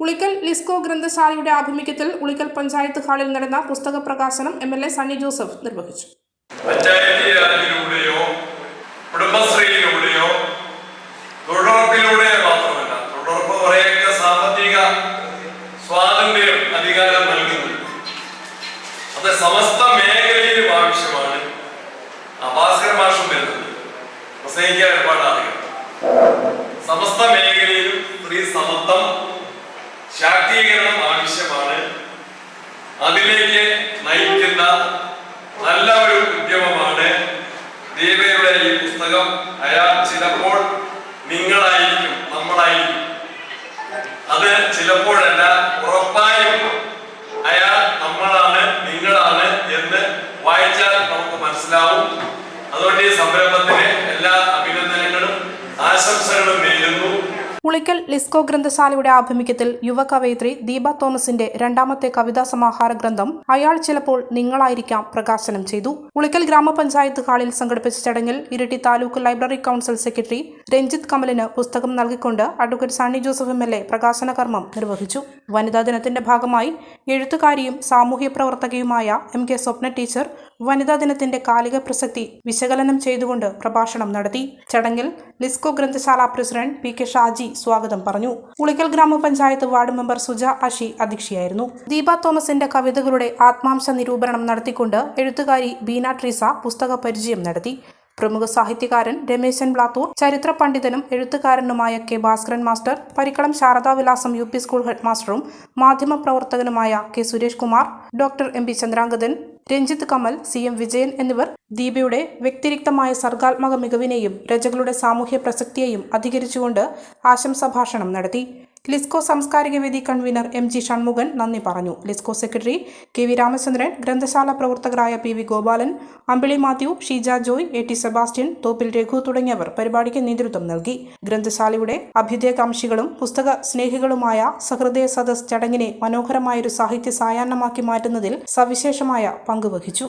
ഉളിക്കൽ ലിസ്കോ ഗ്രന്ഥശാലയുടെ ആഭിമുഖ്യത്തിൽ ഉളിക്കൽ പഞ്ചായത്ത് ഹാളിൽ നടന്ന പുസ്തക പ്രകാശനം M L A Sunny Joseph നിർവഹിച്ചു. മാത്രമല്ല സാമ്പത്തിക സ്വാതന്ത്ര്യം അത് സമസ്ത മേഖലയിലും ആവശ്യമാണ്. അഭാസ്കർ മാഷം വരുന്നത് പ്രസംഗിക്കാൻ ഒരുപാട് സമസ്ത മേഖലയിലും സ്ത്രീ സമത്വം ശാക്തീകരണം ആവശ്യമാണ് അതിലേക്ക് നയിക്കുന്ന നല്ല ഒരു ഉദ്യമമാണ് ദീപയുടെ ഈ പുസ്തകം. അയാൾ ചിലപ്പോൾ നിങ്ങളായിരിക്കും നമ്മളായിരിക്കും. അത് ചിലപ്പോഴല്ല ഉറപ്പായും അയാൾ നമ്മളാണ് നിങ്ങളാണ് എന്ന് വായിച്ചാൽ നമുക്ക് മനസ്സിലാവും. അതുകൊണ്ട് ഈ സംരംഭത്തിന് എല്ലാ അഭിനന്ദനങ്ങളും ആശംസകളും ഉളിക്കൽ ലിസ്കോ ഗ്രന്ഥശാലയുടെ ആഭിമുഖ്യത്തിൽ യുവ കവയിത്രി ദീപ തോമസിന്റെ രണ്ടാമത്തെ കവിതാ സമാഹാര ഗ്രന്ഥം അയാൾ ചിലപ്പോൾ നിങ്ങളായിരിക്കാം പ്രകാശനം ചെയ്തു. ഉളിക്കൽ ഗ്രാമപഞ്ചായത്ത് ഹാളിൽ സംഘടിപ്പിച്ച ചടങ്ങിൽ Iritty taluk library council secretary Ranjith കമലിന് പുസ്തകം നൽകിക്കൊണ്ട് advocate Sunny Joseph M L A പ്രകാശന കർമ്മം നിർവഹിച്ചു. വനിതാ ദിനത്തിന്റെ ഭാഗമായി എഴുത്തുകാരിയും സാമൂഹ്യ പ്രവർത്തകയുമായ എം കെ സ്വപ്ന ടീച്ചർ വനിതാ ദിനത്തിന്റെ കാലിക പ്രസക്തി വിശകലനം ചെയ്തുകൊണ്ട് പ്രഭാഷണം നടത്തി ചടങ്ങിൽ ലിസ്കോ ഗ്രന്ഥശാല പ്രസിഡന്റ് പി കെ ഷാജി സ്വാഗതം പറഞ്ഞു. ഉളിക്കൽ ഗ്രാമപഞ്ചായത്ത് വാർഡ് മെമ്പർ സുജ അഷി അധ്യക്ഷയായിരുന്നു. ദീപ തോമസിന്റെ കവിതകളുടെ ആത്മാംശ നിരൂപണം നടത്തിക്കൊണ്ട് എഴുത്തുകാരി ബീന ട്രീസ പുസ്തക പരിചയം നടത്തി. പ്രമുഖ സാഹിത്യകാരൻ രമേശൻ ബ്ലാത്തൂർ ചരിത്ര പണ്ഡിതനും എഴുത്തുകാരനുമായ K Bhaskaran master Parikkalam Sharadavilasam U P school head മാസ്റ്ററും മാധ്യമപ്രവർത്തകനുമായ K Suresh Kumar doctor M P Chandrangathan Ranjith Kamal C M Vijayan എന്നിവർ ദീപയുടെ വ്യക്തിരിക്തമായ സർഗാത്മക മികവിനെയും രചകളുടെ സാമൂഹ്യ പ്രസക്തിയെയും അധികരിച്ചുകൊണ്ട് ആശംസാ ഭാഷണം നടത്തി. ലിസ്കോ സാംസ്കാരിക വേദി കൺവീനർ എം ജി ഷൺമുഖൻ നന്ദി പറഞ്ഞു. Lisco secretary K V Ramachandran ഗ്രന്ഥശാല പ്രവർത്തകരായ P V Gopalan Ambili Mathew Sheeja Joy A T Sebastian Thoppil Raghu തുടങ്ങിയവർ പരിപാടിക്ക് നേതൃത്വം നൽകി. ഗ്രന്ഥശാലയുടെ അഭ്യുദയകാംക്ഷികളും പുസ്തക സ്നേഹികളുമായ സഹൃദയ സദസ് ചടങ്ങിനെ മനോഹരമായൊരു സാഹിത്യ സായാഹ്നമാക്കി മാറ്റുന്നതിൽ സവിശേഷമായ പങ്കുവഹിച്ചു